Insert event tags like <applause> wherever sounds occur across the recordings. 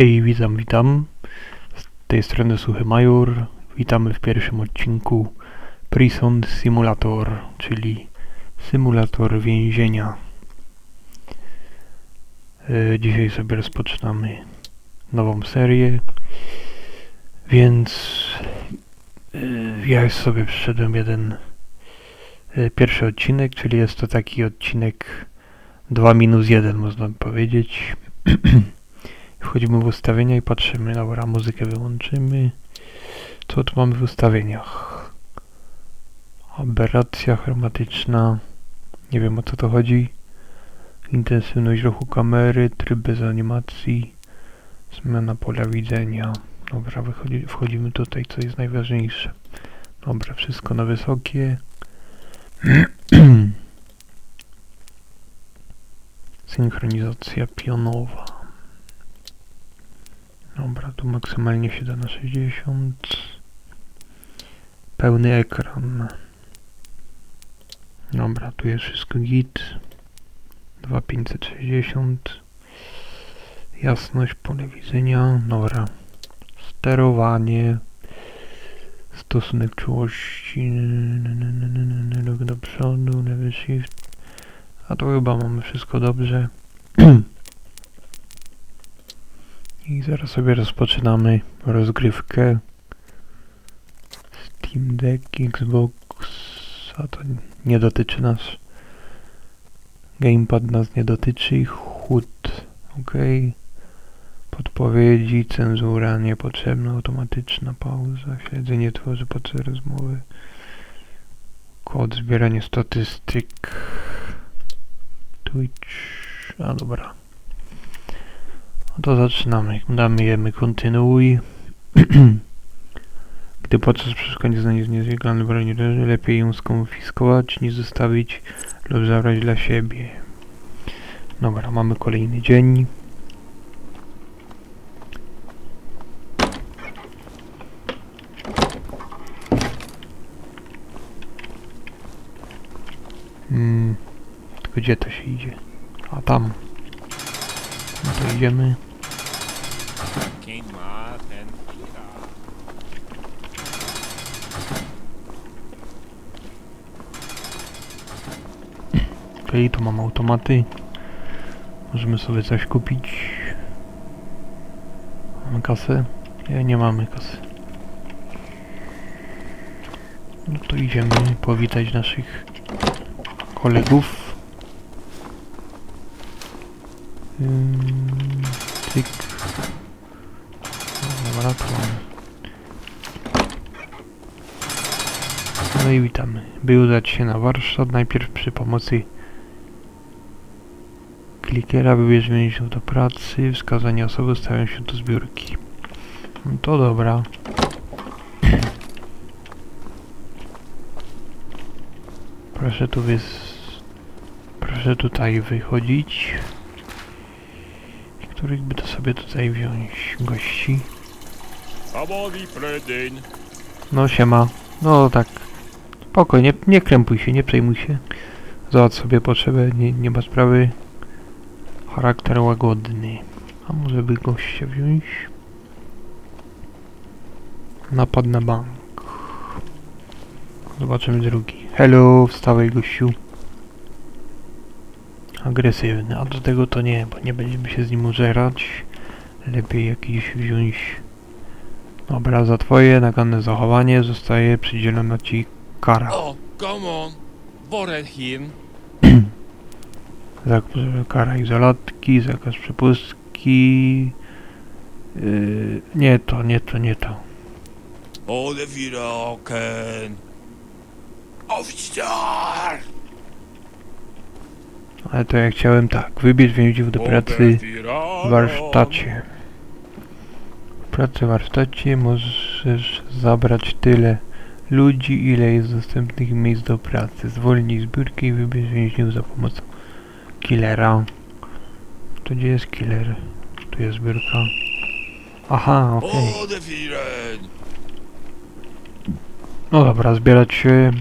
Hej, witam, witam. Z tej strony Suchy Major. Witamy w pierwszym odcinku Prison Simulator, czyli symulator więzienia. E, Dzisiaj sobie rozpoczynamy nową serię, więc e, ja sobie przyszedłem jeden e, pierwszy odcinek, czyli jest to taki odcinek 2 minus 1 można by powiedzieć. <clears throat> Wchodzimy w ustawienia i patrzymy. Dobra, muzykę wyłączymy. Co tu mamy w ustawieniach? Aberracja chromatyczna. Nie wiem o co to chodzi. Intensywność ruchu kamery, tryb bez animacji, zmiana pola widzenia. Dobra, wychodzi, wchodzimy tutaj, co jest najważniejsze. Dobra, wszystko na wysokie. <clears throat> Synchronizacja pionowa. Dobra, tu maksymalnie się da na 60. Pełny ekran. Dobra, tu jest wszystko git. 2560. Jasność, pole widzenia. Dobra. Sterowanie. Stosunek czułości. Ruch do przodu, lewy shift. A to chyba mamy wszystko dobrze. <clears throat> I zaraz sobie rozpoczynamy rozgrywkę. Steam Deck, Xbox, a to nie dotyczy nas. Gamepad nas nie dotyczy. HUD, ok. Podpowiedzi, cenzura niepotrzebna, automatyczna pauza, śledzenie tworzy podczas rozmowy. Kod, zbieranie statystyk. Twitch, a dobra. No to zaczynamy. Damy kontynuuj. <clears throat> Gdy podczas przeszukania znajdzie niezwykle broni leży, lepiej ją skonfiskować niż zostawić lub zabrać dla siebie. Dobra, mamy kolejny dzień. Hmm, gdzie to się idzie? A tam. No ficar. Okej, tu mam automaty. Możemy sobie coś kupić. Mamy kasę? Nie, nie mamy kasy. No to idziemy powitać naszych kolegów. Tyk. No, i witamy. By udać się na warsztat, najpierw przy pomocy klikiera wybierz więźniów do pracy, wskazania osoby stawią się do zbiórki. No to dobra. Proszę tu wys... Proszę tutaj wychodzić. Których by to sobie tutaj wziąć? Gości? No siema. No tak. Spoko, nie, nie krępuj się, nie przejmuj się. Załatw sobie potrzebę, nie, nie ma sprawy. Charakter łagodny. A może by gościa wziąć? Napad na bank. Zobaczymy drugi. Hello, wstawaj gościu. Agresywny, a do tego to nie, bo nie będziemy się z nim użerać. Lepiej jakiś wziąć Dobra, za twoje naganne zachowanie zostaje przydzielona ci kara. Oh, come on. Vorelhin. <clears throat> Zakaz, kara izolatki, zakaz przepustki. Yy, nie to, nie to, nie to. Ole Viraken. Officer. Ale to ja chciałem tak. Wybierz więźniów do pracy w warsztacie. W pracy w warsztacie możesz zabrać tyle ludzi, ile jest dostępnych miejsc do pracy. Zwolnij zbiórki i wybierz więźniów za pomocą killera. To gdzie jest killer? Tu jest zbiórka. Aha, okej. Viren. No dobra, zbierać się.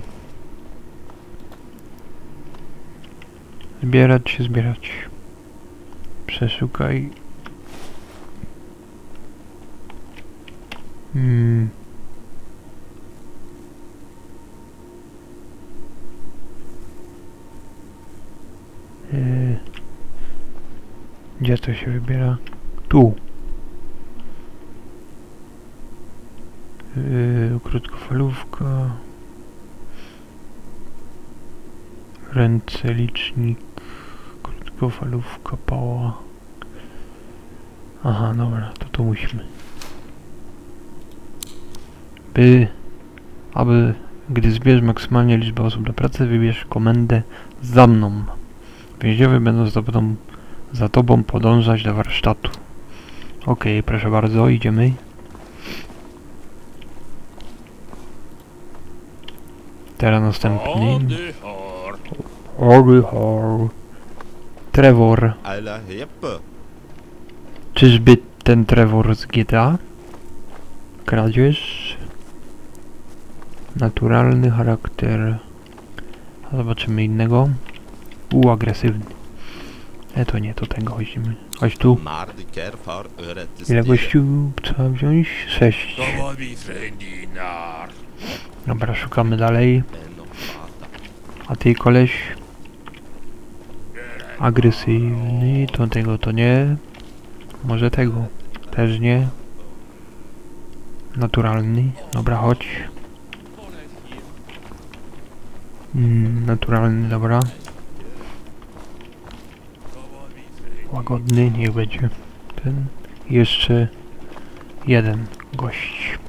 Zbierać się, zbierać. Przeszukaj. Hmm. Yy. Gdzie to się wybiera? Tu. Yy, krótkofalówka. Ręce, licznik. Krótkofalówka, pała. Aha, dobra, to tu musimy. By, aby, gdy zbierz maksymalnie liczbę osób do pracy, wybierz komendę za mną. Więźniowie będą za tobą, za tobą podążać do warsztatu. Okej, proszę bardzo, idziemy. Teraz następny. Hor. Trevor. Alla heppe. Czyżby ten Trevor z GTA? Kradzież? Naturalny charakter. A Zobaczymy innego. U, agresywny. E, to nie, to tego chodźmy. Chodź tu. Ile gościu trzeba wziąć? Sześć. Dobra, szukamy dalej. A ty koleś? Agresywny, to tego to nie. Może tego. Też nie. Naturalny. Dobra, chodź. Mm, naturalny, dobra. Łagodny, niech będzie. Ten. Jeszcze jeden gość.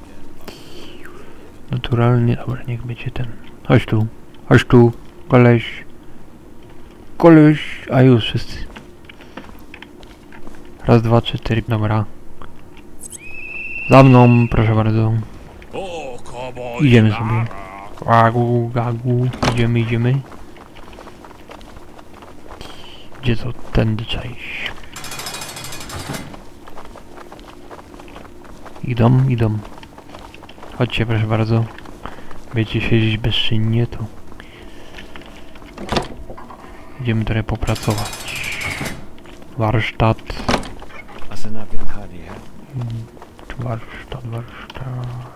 Naturalny, dobra, niech będzie ten. Chodź tu. Chodź tu. Koleś. Koleś. A już wszyscy. Raz, dwa, trzy, cztery, dobra. Za mną, proszę bardzo. Idziemy sobie. Gagu, gagu. Idziemy, idziemy. Gdzie to tędy iść? Idą, idą. Chodźcie, proszę bardzo. Będziecie siedzieć bezczynnie, to... Idziemy trochę popracować. Warsztat. Warsztat, warsztat.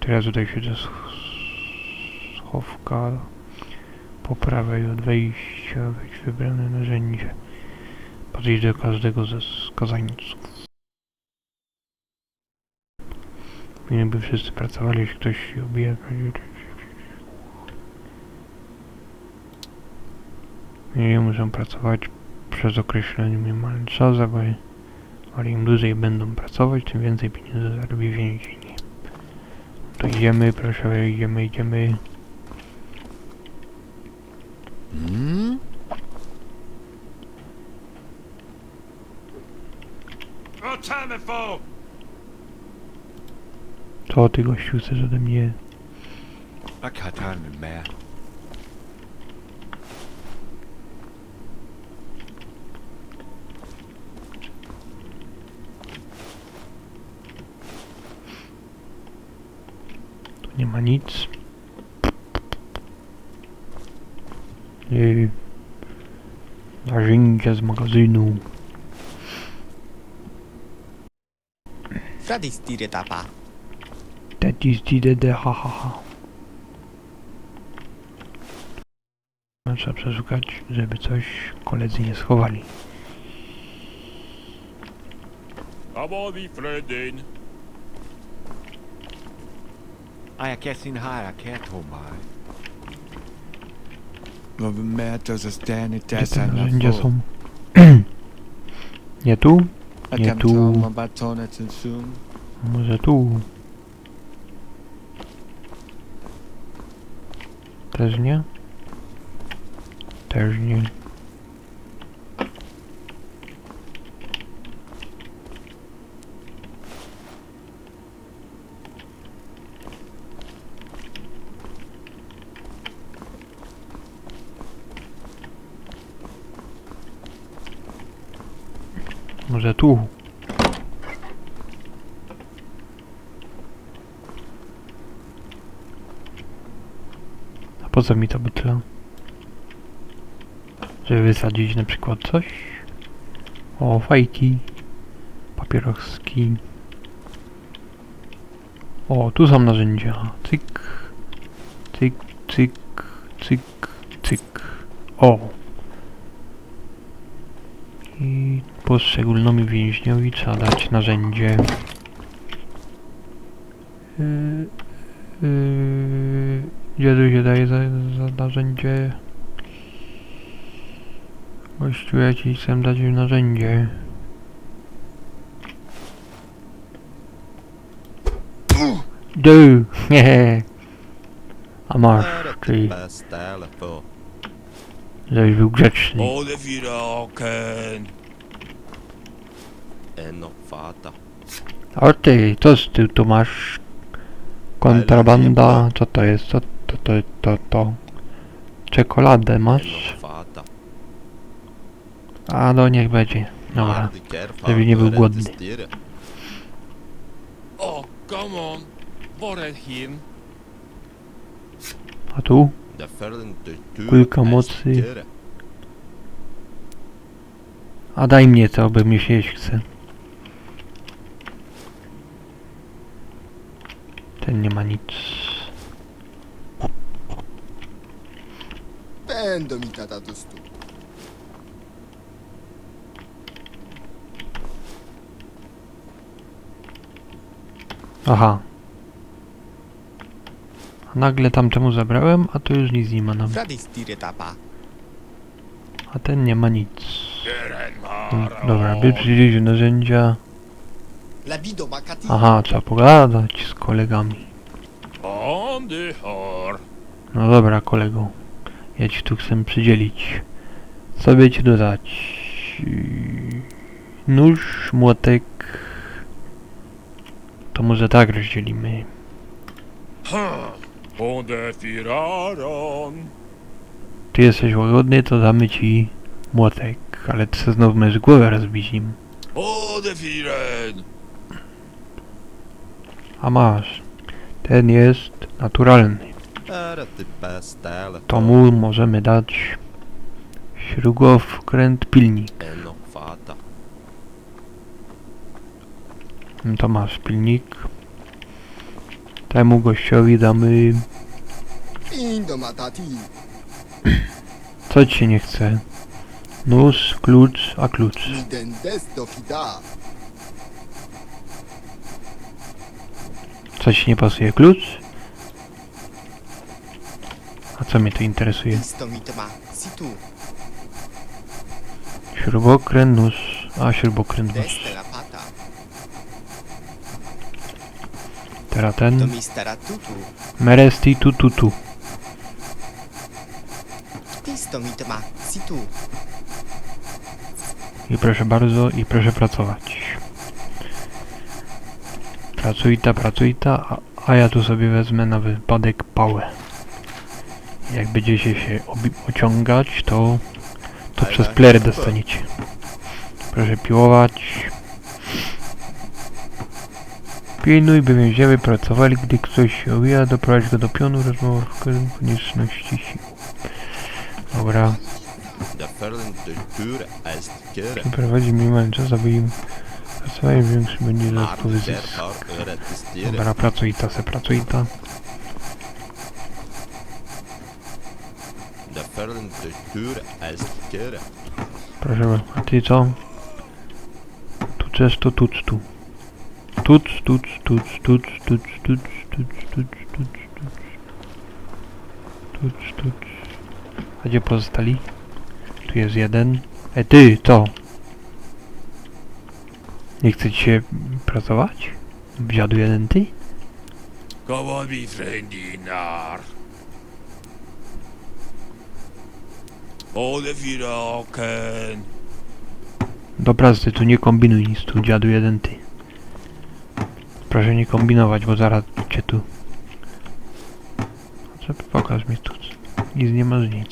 Teraz tutaj siedzę sch- schowka. Po prawej od wejścia weź wybrane narzędzie. Podejść do każdego ze skazańców. Jakby wszyscy pracowali, jeśli ktoś się obija. Nie muszą pracować przez określony minimalny czas, ale, ale im dłużej będą pracować, tym więcej pieniędzy zarobi więzień. To idziemy, proszę, idziemy, idziemy. Mm. Tar mig för? Co ty gościu chcesz ode mnie? Karteren med mere. Tu nie ma nic. Yy, narzędzia z magazynu. Fradistire-tapa. Tetis DDD, ha ha ha. Trzeba przeszukać, żeby coś koledzy nie schowali. Jeg kan sin har jeg kan tro mig. Hvor vi med at så stærne Gdzie te narzędzia są? <clears throat> nie tu? Nie tu. Może tu? Też nie? Też nie. Może tu? Po co mi ta butla? Żeby wysadzić na przykład coś? O, fajki. Papieroski. O, tu są narzędzia. Cyk. Cyk, cyk, cyk, cyk. O. I poszczególnemu więźniowi trzeba dać narzędzie. Yy, yy, tu się daje za, za narzędzie? Gościu, ja ci chcę dać narzędzie. Du! <laughs> A masz, czyli żebyś był grzeczny. O ty, co z ty tu masz? Kontrabanda, co to jest? Co to, to, to, to? Czekoladę masz? A no niech będzie. Dobra. Żeby nie był głodny. Oh, come on. A tu? Kulka mocy. A daj mnie to, bo mi się jeść chce. Ten nie ma nic. Będą mi tata do stu. Aha. Nagle tamtemu zabrałem, a to już nic nie ma nam. A ten nie ma nic. Mara. Dobra, by przyjdzie narzędzia. Aha, trzeba pogadać z kolegami. No dobra, kolego. Ja ci tu chcę przydzielić. Co by ci dodać? Nóż, młotek. To może tak rozdzielimy. Ty jesteś łagodny, to damy ci młotek. Ale ty se znowu możesz głowę rozbić nim. A masz. Ten jest naturalny. To mu możemy dać śrugowkręt pilnik. Fata. No To masz pilnik. Temu gościowi damy... Co ci się nie chce? Nóż, klucz, a klucz. Co ci nie pasuje? Klucz? A co mnie to interesuje? Śrubokręt, nóż, a śrubokręt, nóż. Teraz ten. stara tutu. Meresti tu. I proszę bardzo, i proszę pracować. Pracuj ta, pracuj ta, a, a ja tu sobie wezmę na wypadek pałę. Jak będziecie się ociągać, to, to przez plery dostaniecie. Proszę piłować. Pilnuj, by więźniowie pracowali, gdy ktoś się owija, doprowadź go do pionu, rozmowa w konieczności sił. Dobra. Przeprowadzi minimalny czas, aby im pracować większy będzie styre. Dobra, pracuj ta, se pracuj ta. Tur är styre. Proszę, a ty co? Tu też to tuc tu. Tuc, tuc, tuc, tuc, tuc, tuc, tuc, tuc, tuc, tuc. Tuc, tuc. A gdzie pozostali? Tu jest jeden. E ty, co? Nie chce ci się pracować? Dziadu jeden ty? Kom vi frendinar. Både firaken. Dobra, ty tu nie kombinuj nic, tu dziadu jeden ty. Proszę nie kombinować, bo zaraz cię tu... Co, pokaż mi tu. Nic nie masz nic.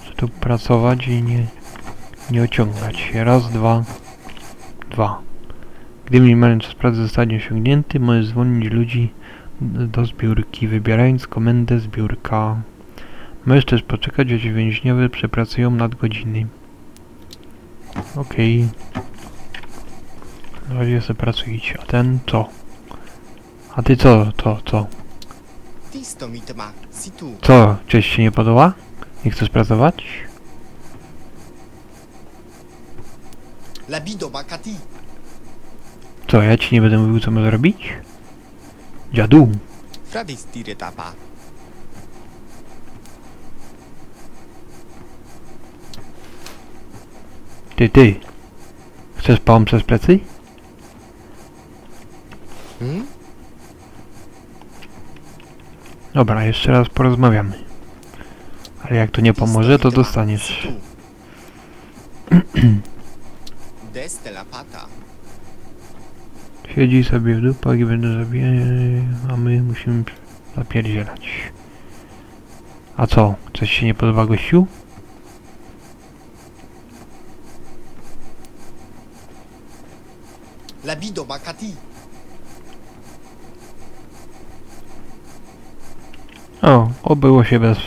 Chcę tu pracować i nie... Nie ociągać się. Raz, dwa... Dwa. Gdy minimalny czas pracy zostanie osiągnięty, możesz zwolnić ludzi do zbiórki, wybierając komendę zbiórka. Możesz też poczekać, aż więźniowie przepracują nadgodziny. Okej. Na razie sobie pracujcie. A ten co? A ty co? To, co? Co? Coś się nie podoba? Nie chcesz pracować? Co, ja ci nie będę mówił co masz robić? Dziadu! Fradis dire tapa. Ty, ty! Chcesz pałam przez plecy? Hmm? Dobra, jeszcze raz porozmawiamy. Ale jak to nie pomoże, to dostaniesz. <clears throat> Siedzi sobie w dupach i będę zabijać, a my musimy zapierdzielać. A co? Coś się nie podoba gościu? Labido makati. O, obyło się bez...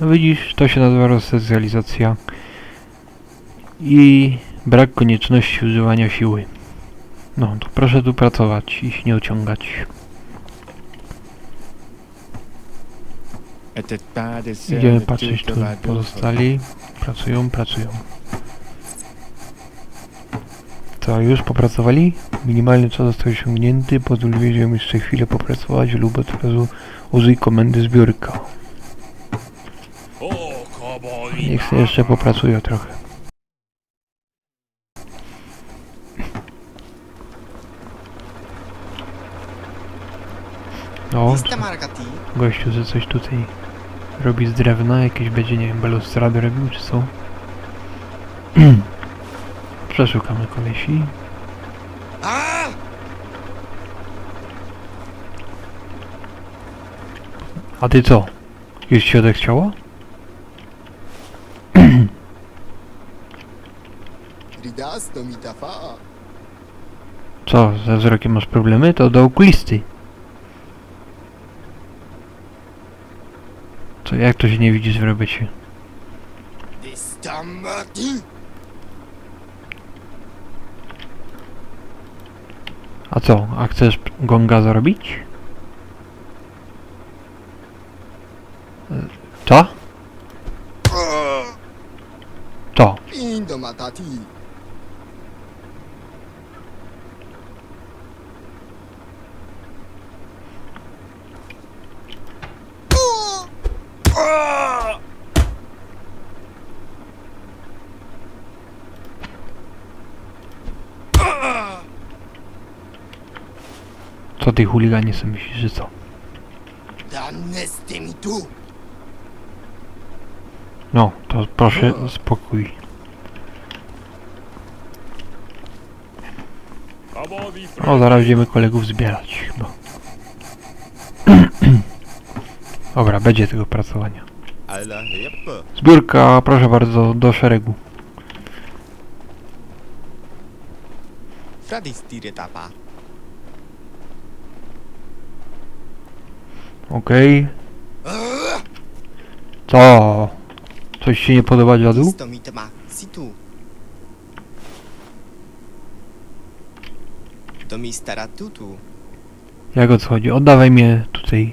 No widzisz, to się nazywa resocjalizacja. I brak konieczności używania siły. No, to proszę tu pracować i się nie is Idziemy patrzeć tu pozostali. Pracują, pracują. Co, już popracowali? Minimalny czas został osiągnięty. Pozwól wiedzieć jeszcze chwilę popracować lub od razu użyj komendy zbiórka. Niech sobie jeszcze popracują trochę. O, Tista markati. gościu, że coś tutaj robi z drewna, jakieś będzie, nie wiem, balustrady robił, czy co? <clears throat> Przeszukamy kolesi. A! A ty co? Już ci odechciało? <clears throat> Co, ze wzrokiem masz problemy? To do okulisty. Co, jak to się nie widzisz w A co, a chcesz gonga zarobić? E, Co? Co? Ty chuliganie sobie myślisz, że co? Daneste mi tu. No, to proszę spokój. kawali O, zaraz będziemy kolegów zbierać chyba. <clears throat> Dobra, będzie tego pracowania. Zbiórka, proszę bardzo, do szeregu. Fradis dire tapa. Okej. Co? Coś ci nie podoba, dziadu? Tisto mitama, situ. To mi stara tutu. Jak o co chodzi? Oddawaj mnie tutaj.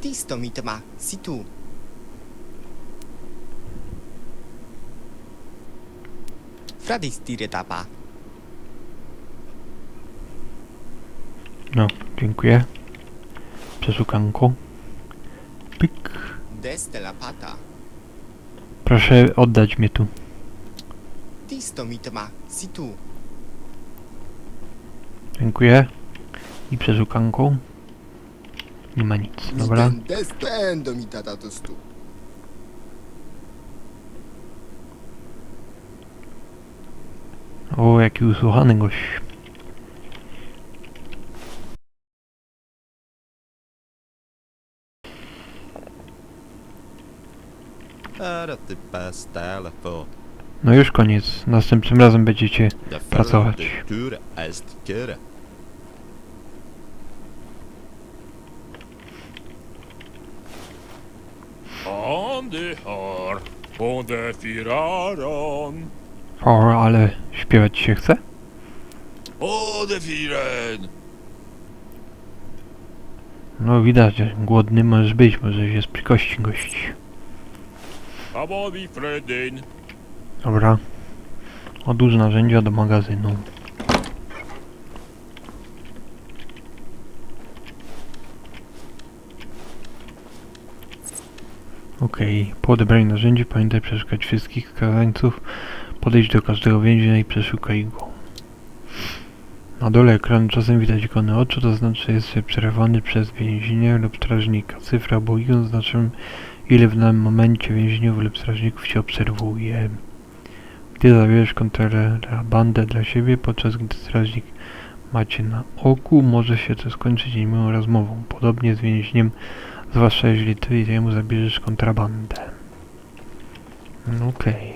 Tisto mitama, situ. Fradis dire tapa. No, dziękuję. Przeszukanko. Pik. Proszę oddać mnie tu. Dziękuję. I przeszukanką. Nie ma nic, dobra. O, jaki usłuchany gość. No już koniec. Następnym razem będziecie Pracować. O, ale śpiewać się chce? O, de firen! No widać, że głodny możesz być, może jest przy kości gości. Kabadi Fredin! Dobra. Odłóż narzędzia do magazynu. Okej, po odebraniu narzędzi pamiętaj przeszukać wszystkich skazańców, podejdź do każdego więźnia i przeszukaj go. Na dole ekranu czasem widać ikony oczu, to znaczy jest się przerywany przez więźnia lub strażnika. Cyfra albo ikon znaczą ile w danym momencie więźniów lub strażników się obserwuje. Gdy zabierzesz kontrabandę dla siebie, podczas gdy strażnik macie na oku, może się to skończyć niemiłą rozmową. Podobnie z więźniem, zwłaszcza jeżeli ty jemu zabierzesz kontrabandę. No Okej.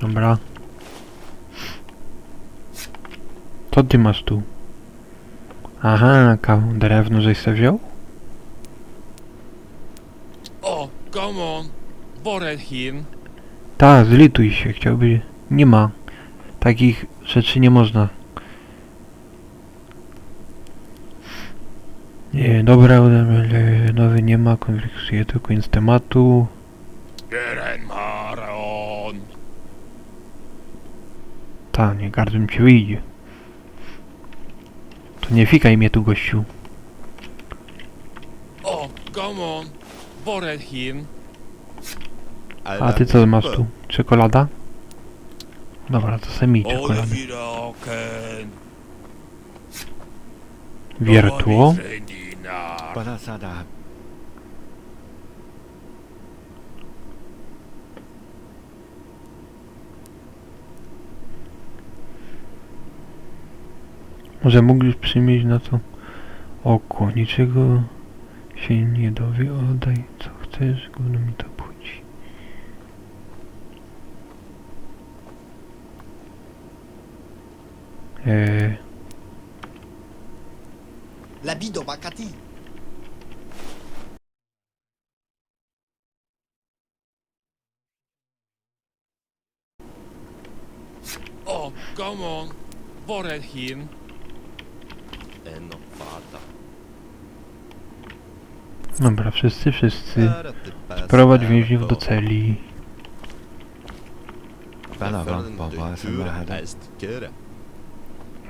Dobra. Co ty masz tu? Aha, drewno żeś se wziął? O, come on! Boren hin! Ta, zlituj się, chciałby... Nie ma. Takich rzeczy nie można. Nie, dobra, ale nowy nie ma, konfliktuje tylko z tematu. Geren Maron! Ta, nie gardem ci wyjdzie. To nie fikaj mnie tu, gościu. O, come on! A ty co masz tu? Czekolada? Dobra, to se mi czekolady. Wiertło? Może mógłbyś przymieć na to oko. Niczego się nie dowie. Oddaj co chcesz, gówno mi to budzi. Eee, Labido Bakati. O, come on! Boren hin! Eno fata. Dobra, wszyscy, wszyscy. Prowadź więźniów do celi.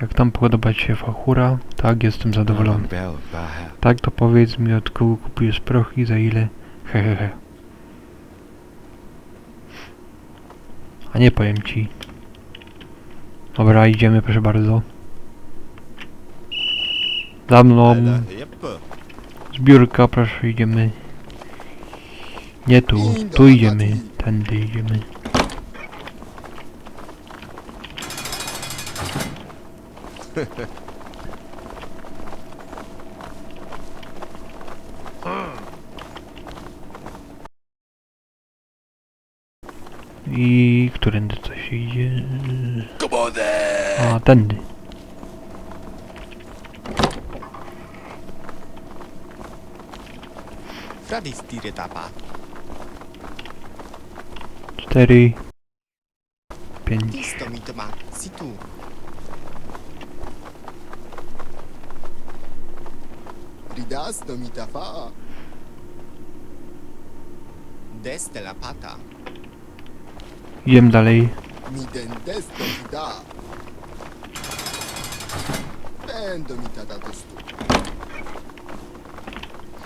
Jak tam podoba ci się fachura? Tak, jestem zadowolony. Tak, to powiedz mi od kogo kupujesz prochy, za ile? Hehehe. A nie powiem ci. Dobra, idziemy, proszę bardzo. Za mną. Zbiórka, proszę, idziemy. Nie tu, tu idziemy. Tędy idziemy. I którędy coś idzie? A, tędy. Fradis tire tapa. Cztery. Pięć. Tisto mitma. Situ. Ridas do mitafa. Deste la pata. Idziemy dalej. Miden desto mida. Będą mi tata testu.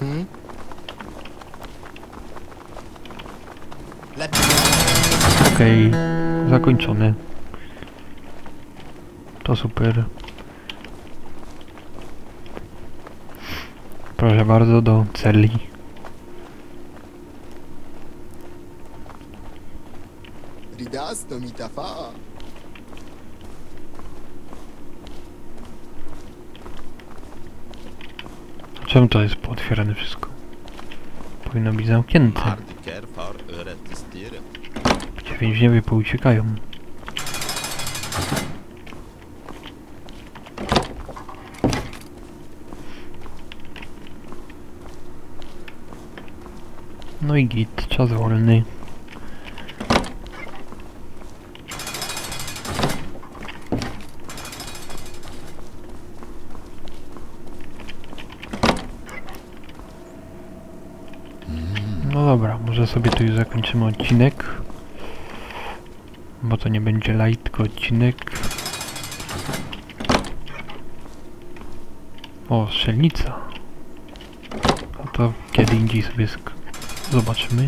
Hmm? Lepiej. Okej, zakończone. To super. Proszę bardzo do celi. Ridas do mitafa. Czemu to jest pootwierane wszystko? Powinno być zamknięte. Więźniowie pouciekają. No i git, czas wolny. No dobra, może sobie tu już zakończymy odcinek. Bo to nie będzie light, tylko. O, strzelnica. A to kiedy indziej sobie zobaczymy.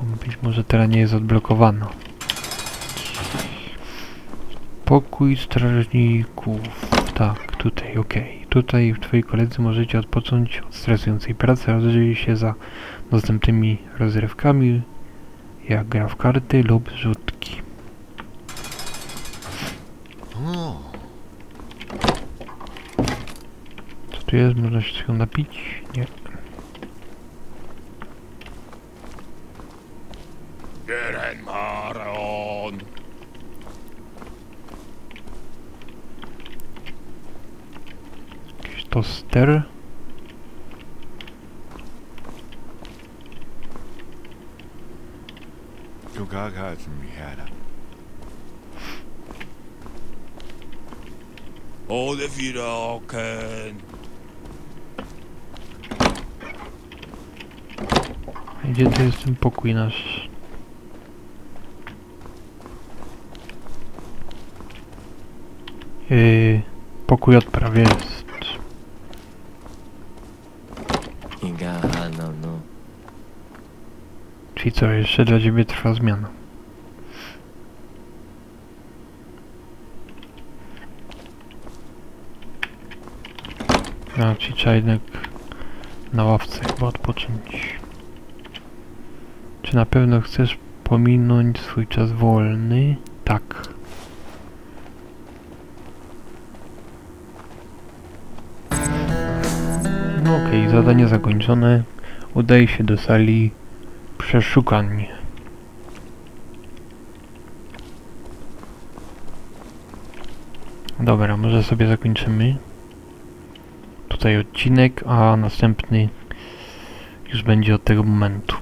Bo być może teraz nie jest odblokowana. Pokój strażników. Tak, tutaj, okej. Tutaj twoi koledzy możecie odpocząć od stresującej pracy, rozejrzyj się za dostępnymi rozrywkami, jak gra w karty lub rzutki. O, Co tu jest? Można się tego napić? Nie. Geren Maron. Jakiś toster. du kan kaatsen mihiada. Ode fyra oken. Gdzie to jest ten pokój nasz? Yy, pokój odpraw jest. Iga, no, no. Czyli co, jeszcze dla ciebie trwa zmiana. No, czyli trzeba jednak na ławce chyba odpocząć. Czy na pewno chcesz pominąć swój czas wolny? Tak. No okej, zadanie zakończone. Udaje się do sali przeszukań. Dobra, może sobie zakończymy tutaj odcinek, a następny już będzie od tego momentu.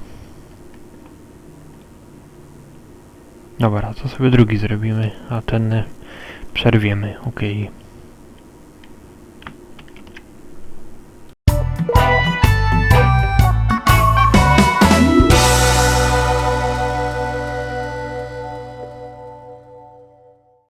Dobra, to sobie drugi zrobimy, a ten przerwiemy, okej.